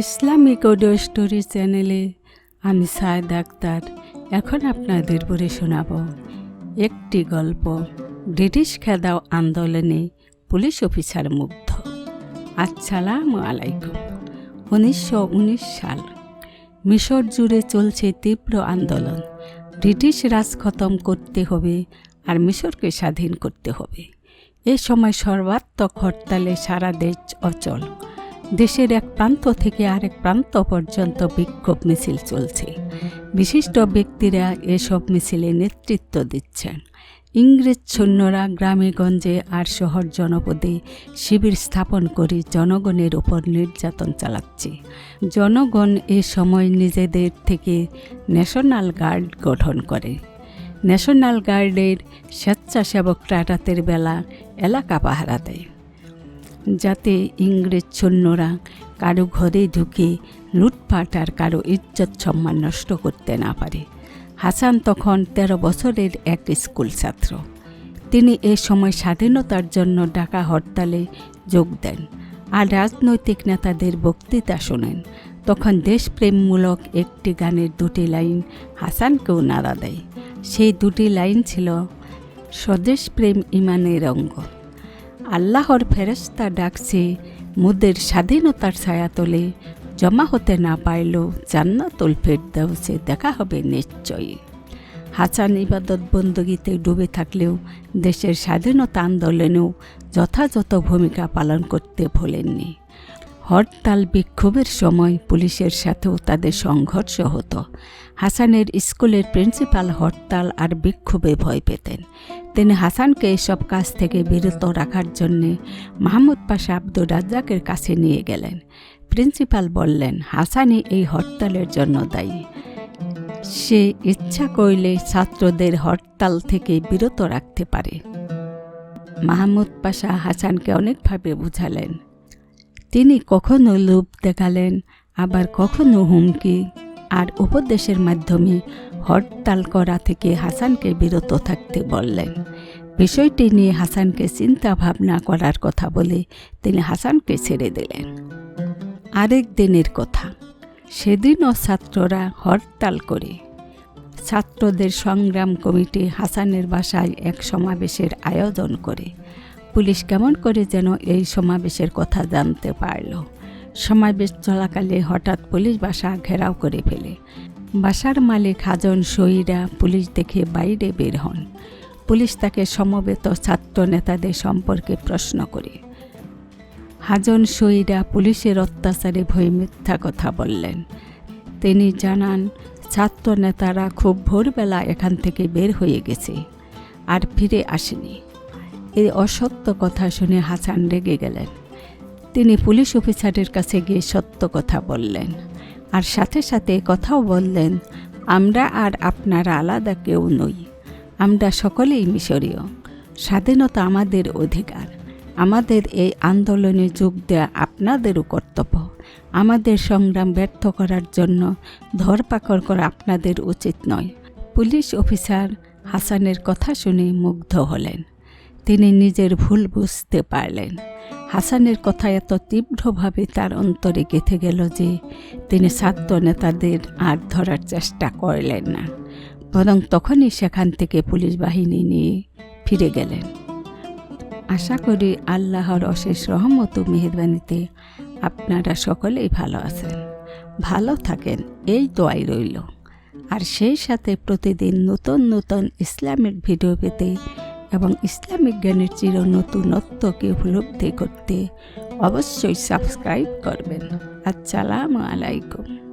Islamic audio story চ্যানেলে আমি সায়দ আক্তার। এখন আপনাদের পড়ে শোনাব একটি গল্প। ব্রিটিশ খেদাও আন্দোলনে পুলিশ অফিসার মুগ্ধ। আসসালামু আলাইকুম। উনিশশো উনিশ সাল। মিশর জুড়ে চলছে তীব্র আন্দোলন। ব্রিটিশ রাজ খতম করতে হবে আর মিশরকে স্বাধীন করতে হবে। এ সময় সর্বাত্মক হরতালে সারা দেশ অচল। দেশের এক প্রান্ত থেকে আরেক প্রান্ত পর্যন্ত বিক্ষোভ মিছিল চলছে। বিশিষ্ট ব্যক্তিরা এসব মিছিলে নেতৃত্ব দিচ্ছেন। ইংরেজ সৈন্যরা গ্রামে, গঞ্জে আর শহর জনপদে শিবির স্থাপন করে জনগণের উপর নির্যাতন চালাচ্ছে। জনগণ এ সময় নিজেদের থেকে ন্যাশনাল গার্ড গঠন করে। ন্যাশনাল গার্ডের স্বেচ্ছাসেবকরা রাতের বেলা এলাকা পাহারা দেয়। যাতে ইংরেজ সৈন্যরা কারও ঘরে ঢুকে লুটপাট আর কারও ইজ্জত সম্মান নষ্ট করতে না পারে। হাসান তখন ১৩ বছরের এক স্কুল ছাত্র। তিনি এ সময় স্বাধীনতার জন্য ডাকা হরতালে যোগ দেন আর রাজনৈতিক নেতাদের বক্তৃতা শোনেন। তখন দেশপ্রেমমূলক একটি গানের দুটি লাইন হাসানকেও নাড়া দেয়। সেই দুটি লাইন ছিল স্বদেশ প্রেম ইমানের অঙ্গ। আল্লাহর ফেরস্তা ডাকছে, মুদের স্বাধীনতার ছায়া তোলে। জমা হতে না পারলেও জান্নাতুল ফেরদাউসে, দেখা হবে নিশ্চয়ই। হাসান ইবাদত বন্দগীতে ডুবে থাকলেও, দেশের স্বাধীনতা আন্দোলনেও যথাযথ ভূমিকা পালন করতে ভোলেননি। হরতাল বিক্ষোভের সময় পুলিশের সাথেও তাদের সংঘর্ষ হতো। হাসানের স্কুলের প্রিন্সিপাল হরতাল আর বিক্ষোভে ভয় পেতেন। তিনি হাসানকে এসব কাজ থেকে বিরত রাখার জন্যে মাহমুদ পাশা আব্দুর রাজ্জাকের কাছে নিয়ে গেলেন। প্রিন্সিপাল বললেন, হাসানই এই হরতালের জন্য দায়ী। সে ইচ্ছা করলে ছাত্রদের হরতাল থেকে বিরত রাখতে পারে। মাহমুদ পাশা হাসানকে অনেকভাবে বুঝালেন। তিনি কখনো লোভ দেখালেন, আবার কখনো হুমকি। আর উপদেশের মাধ্যমে হরতাল করা থেকে হাসানকে বিরত থাকতে বললেন। বিষয়টি নিয়ে হাসানকে চিন্তা ভাবনা করার কথা বলে তিনি হাসানকে ছেড়ে দিলেন। আরেক দিনের কথা, সেদিনও ছাত্ররা হরতাল করে। ছাত্রদের সংগ্রাম কমিটি হাসানের বাসায় এক সমাবেশের আয়োজন করে। পুলিশ কেমন করে যেন এই সমাবেশের কথা জানতে পারল। সমাবেশ চলাকালে হঠাৎ পুলিশ বাসা ঘেরাও করে ফেলে। বাসার মালিক হাজন সইরা পুলিশ দেখে বাইরে বের হন। পুলিশ তাকে সমবেত ছাত্র নেতাদের সম্পর্কে প্রশ্ন করে। হাজন সইরা পুলিশের অত্যাচারে ভয়ে মিথ্যা কথা বললেন। তিনি জানান, ছাত্র নেতারা খুব ভোরবেলা এখান থেকে বের হয়ে গেছে, আর ফিরে আসেনি। এই অসত্য কথা শুনে হাসান রেগে গেলেন। তিনি পুলিশ অফিসারের কাছে গিয়ে সত্য কথা বললেন। আর সাথে সাথে কথাও বললেন, আমরা আর আপনারা আলাদা কেউ নই। আমরা সকলেই মিশরীয়। স্বাধীনতা আমাদের অধিকার। আমাদের এই আন্দোলনে যোগ দেওয়া আপনাদেরও কর্তব্য। আমাদের সংগ্রাম ব্যর্থ করার জন্য ধরপাকড় করা আপনাদের উচিত নয়। পুলিশ অফিসার হাসানের কথা শুনে মুগ্ধ হলেন। তিনি নিজের ভুল বুঝতে পারলেন। হাসানের কথা এত তীব্রভাবে তার অন্তরে গেঁথে গেল যে তিনি ছাত্র নেতাদের আর ধরার চেষ্টা করলেন না। বরং তখনই সেখান থেকে পুলিশ বাহিনী নিয়ে ফিরে গেলেন। আশা করি আল্লাহর অশেষ রহমত ও মেহরবানিতে আপনারা সকলেই ভালো আছেন। ভালো থাকেন, এই দোয়াই রইল। আর সেই সাথে প্রতিদিন নতুন নতুন ইসলামিক ভিডিও পেতে এবং ইসলামিক জ্ঞানের চির নতুনত্বকে উপলব্ধি করতে অবশ্যই সাবস্ক্রাইব করবেন। আসসালামু আলাইকুম।